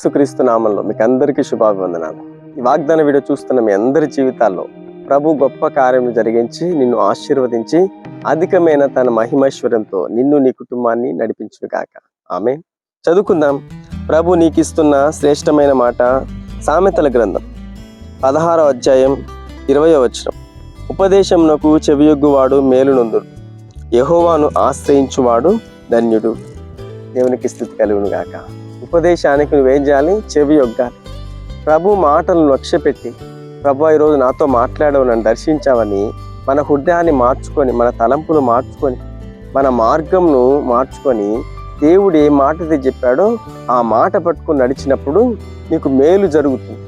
యేసుక్రీస్తు నామంలో మీకు అందరికీ శుభాభివందనాలు. ఈ వాగ్దాన వీడియో చూస్తున్న మీ అందరి జీవితాల్లో ప్రభు గొప్ప కార్యం జరిగించి నిన్ను ఆశీర్వదించి అధికమైన తన మహిమైశ్వర్యంతో నిన్ను నీ కుటుంబాన్ని నడిపించును కాక ఆమె చదువుకుందాం. ప్రభు నీకు ఇస్తున్న శ్రేష్టమైన మాట సామెతల గ్రంథం. పదహారో అధ్యాయం ఇరవయో వచనం. ఉపదేశమునకు చెవియొగ్గువాడు మేలునందుడు యహోవాను ఆశ్రయించువాడు ధన్యుడు. దేవునికి స్థితి కలుగును గాక ఉపదేశానికి నువ్వేం చేయాలి? చెవి యొగ్గాలి ప్రభు మాటలను లక్ష్యపెట్టి ప్రభు ఈరోజు నాతో మాట్లాడవు నన్ను దర్శించావని మన హృదయాన్ని మార్చుకొని మన తలంపులు మార్చుకొని మన మార్గంను మార్చుకొని దేవుడు ఏ మాట చెప్పాడో ఆ మాట పట్టుకొని నడిచినప్పుడు నీకు మేలు జరుగుతుంది.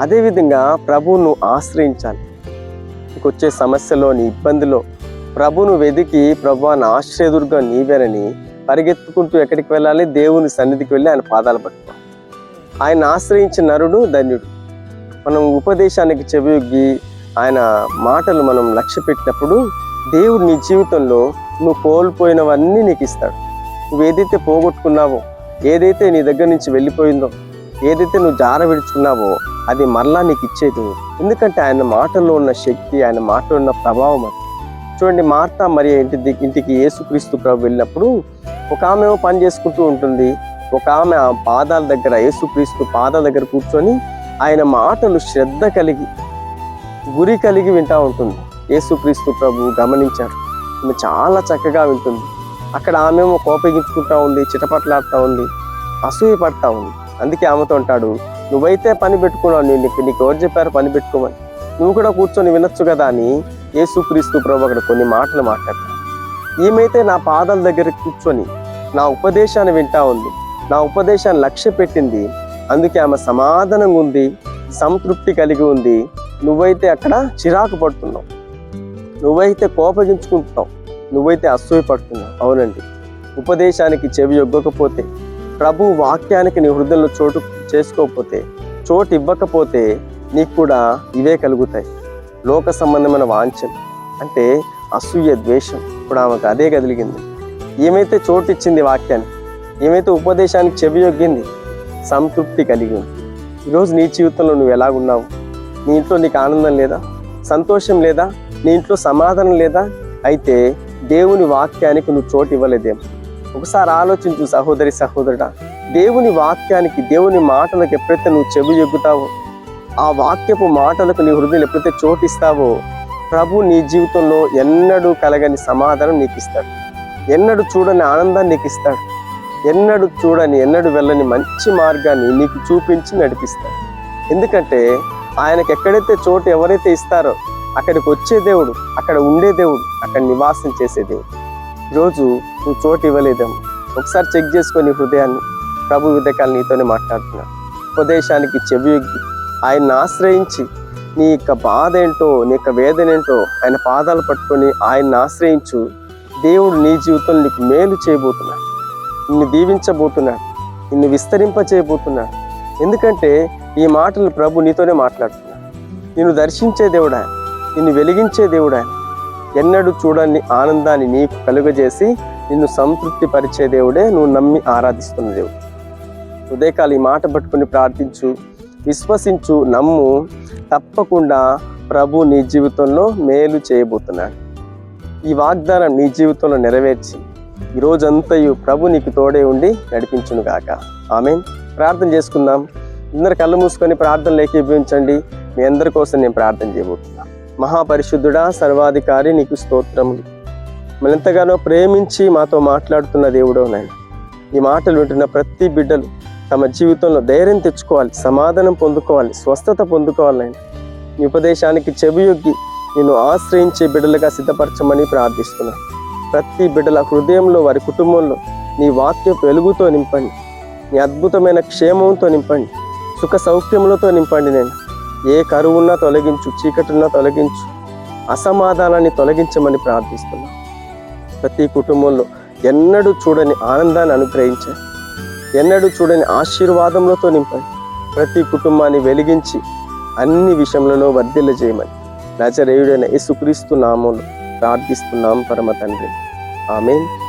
అదేవిధంగా ప్రభువును ఆశ్రయించాలి. నీకు వచ్చే సమస్యలో నీ ఇబ్బందిలో ప్రభును వెదికి ప్రభు నా ఆశ్రయదుర్గం నీవేనని పరిగెత్తుకుంటూ ఎక్కడికి వెళ్ళాలి? దేవుని సన్నిధికి వెళ్ళి ఆయన పాదాలు పట్టుకోవాలి. ఆయన ఆశ్రయించిన నరుడు ధన్యుడు. మనం ఉపదేశానికి చెవియొగ్గి ఆయన మాటలు మనం లక్ష్య పెట్టినప్పుడు దేవుడు నీ జీవితంలో నువ్వు కోల్పోయినవన్నీ నీకు ఇస్తాడు. నువ్వు ఏదైతే పోగొట్టుకున్నావో ఏదైతే నీ దగ్గర నుంచి వెళ్ళిపోయిందో ఏదైతే నువ్వు జార విడుచుకున్నావో అది మరలా నీకు ఇచ్చేది ఎందుకంటే ఆయన మాటల్లో ఉన్న శక్తి ఆయన మాటలో ఉన్న ప్రభావం అది. చూడండి మార్తా మరి ఇంటి ఇంటికి యేసుక్రీస్తు ప్రభు వెళ్ళినప్పుడు ఒక ఆమె పని చేసుకుంటూ ఉంటుంది. ఒక ఆమె ఆ పాదాల దగ్గర యేసుక్రీస్తు పాదాల దగ్గర కూర్చొని ఆయన మాటలు శ్రద్ధ కలిగి గురి కలిగి వింటా ఉంటుంది. యేసుక్రీస్తు ప్రభు గమనించారు. ఆమె చాలా చక్కగా వింటుంది. అక్కడ ఆమెమో కోపగించుకుంటా ఉంది చిటపట్లాడుతూ ఉంది అసూయ పడతా ఉంది. అందుకే ఆమెతో అంటాడు నువ్వైతే పని పెట్టుకున్నావు నేను నీకు నీకు ఎవరు చెప్పారు పని పెట్టుకోమని? నువ్వు కూడా కూర్చొని వినొచ్చు కదా అని యేసుక్రీస్తు ప్రభు అక్కడ కొన్ని మాటలు మాట్లాడతాడు ఈమెతే నా పాదాల దగ్గర కూర్చొని నా ఉపదేశాన్ని వింటా ఉంది నా ఉపదేశాన్ని లక్ష్య పెట్టింది అందుకే ఆమె సమాధానంగా ఉంది సంతృప్తి కలిగి ఉంది. నువ్వైతే అక్కడ చిరాకు పడుతున్నావు. నువ్వైతే కోపగించుకుంటున్నావు. నువ్వైతే అసూయ పడుతున్నావు అవునండి. ఉపదేశానికి చెవి ఇవ్వకపోతే ప్రభు వాక్యానికి నీ హృదయంలో చోటు చేసుకోకపోతే చోటు ఇవ్వకపోతే నీకు కూడా ఇవే కలుగుతాయి. లోక సంబంధమైన వాంఛన అంటే అసూయ ద్వేషం. ఇప్పుడు ఆమెకు అదే కదిలిగింది. ఏమైతే చోటు ఇచ్చింది వాక్యాన్ని ఏమైతే ఉపదేశానికి చెవియొగ్గింది సంతృప్తి కలిగి ఉంది ఈరోజు నీ జీవితంలో నువ్వు ఎలాగున్నావు? నీ ఇంట్లో నీకు ఆనందం లేదా? సంతోషం లేదా? నీ ఇంట్లో సమాధానం లేదా? అయితే దేవుని వాక్యానికి నువ్వు చోటు ఇవ్వలేదేమో. ఒకసారి ఆలోచించు సహోదరి సహోదరుడా. దేవుని వాక్యానికి దేవుని మాటలకు ఎప్పుడైతే నువ్వు చెవి ఎగ్గుతావో ఆ వాక్యపు మాటలకు నీ హృదయం ఎప్పుడైతే చోటిస్తావో ప్రభు నీ జీవితంలో ఎన్నడూ కలగని సమాధానం నీకు ఇస్తాడు ఎన్నడూ చూడని ఆనందాన్ని నీకు ఇస్తాడు ఎన్నడూ చూడని ఎన్నడూ వెళ్ళని మంచి మార్గాన్ని నీకు చూపించి నడిపిస్తాడు. ఎందుకంటే ఆయనకు ఎక్కడైతే చోటు ఎవరైతే ఇస్తారో అక్కడికి వచ్చే దేవుడు అక్కడ ఉండే దేవుడు అక్కడ నివాసం చేసే దేవుడు. ఈరోజు నువ్వు చోటు ఇవ్వలేదేమో. ఒకసారి చెక్ చేసుకొని హృదయాన్ని ప్రభు విధకాలు నీతోనే మాట్లాడుతున్నాడు. ఉపదేశానికి చెవి ఎగ్గి ఆయన్ని ఆశ్రయించి నీ యొక్క బాధ ఏంటో నీ యొక్క వేదన ఏంటో ఆయన పాదాలు పట్టుకొని ఆయన్ని ఆశ్రయించు. దేవుడు నీ జీవితంలో నీకు మేలు చేయబోతున్నాడు. నిన్ను దీవించబోతున్నాడు. నిన్ను విస్తరింప చేయబోతున్నాడు ఎందుకంటే ఈ మాటలు ప్రభు నీతోనే మాట్లాడుతున్నాడు. నిన్ను దర్శించే దేవుడా నిన్ను వెలిగించే దేవుడా ఎన్నడూ చూడని ఆనందాన్ని నీకు కలుగజేసి నిన్ను సంతృప్తి పరిచే దేవుడే నువ్వు నమ్మి ఆరాధిస్తున్న దేవుడు. ఉదయకాలు ఈ మాట పట్టుకుని ప్రార్థించు. విశ్వసించు నమ్ము తప్పకుండా ప్రభు నీ జీవితంలో మేలు చేయబోతున్నాడు. ఈ వాగ్దానం నీ జీవితంలో నెరవేర్చి ఈ రోజంతయు ప్రభు నీకు తోడే ఉండి నడిపించును గాక. ఆమె ప్రార్థన చేసుకుందాం. అందరు కళ్ళు మూసుకొని ప్రార్థన ఏకీభవించండి. మీ అందరి కోసం నేను ప్రార్థన చేయబోతున్నా. మహాపరిశుద్ధుడా సర్వాధికారి నీకు స్తోత్రములు. మిమ్మల్ని ప్రేమించి మాతో మాట్లాడుతున్న దేవుడో నాయన ఈ మాటలు వింటున్న ప్రతి బిడ్డలు తమ జీవితంలో ధైర్యం తెచ్చుకోవాలి సమాధానం పొందుకోవాలి స్వస్థత పొందుకోవాలి నీ ఉపదేశానికి చెవియొగ్గి నిన్ను ఆశ్రయించే బిడ్డలుగా సిద్ధపరచమని ప్రార్థిస్తున్నాను. ప్రతి బిడ్డల హృదయంలో వారి కుటుంబంలో నీ వాక్య వెలుగుతో నింపండి. నీ అద్భుతమైన క్షేమంతో నింపండి. సుఖ సౌఖ్యములతో నింపండి నేను. ఏ కరువున్నా తొలగించు చీకటున్నా తొలగించు అసమాధానాన్ని తొలగించమని ప్రార్థిస్తున్నాను. ప్రతి కుటుంబంలో ఎన్నడూ చూడని ఆనందాన్ని అనుగ్రహించండి. ఎన్నడూ చూడని ఆశీర్వాదములతో నింపండి. ప్రతి కుటుంబాన్ని వెలిగించి అన్ని విషయంలో వర్ధిల్ల చేయమని నజరేయుడైన యేసుక్రీస్తు నామంలో ప్రార్థిస్తున్నాం పరమ తండ్రి. ఆమెన్.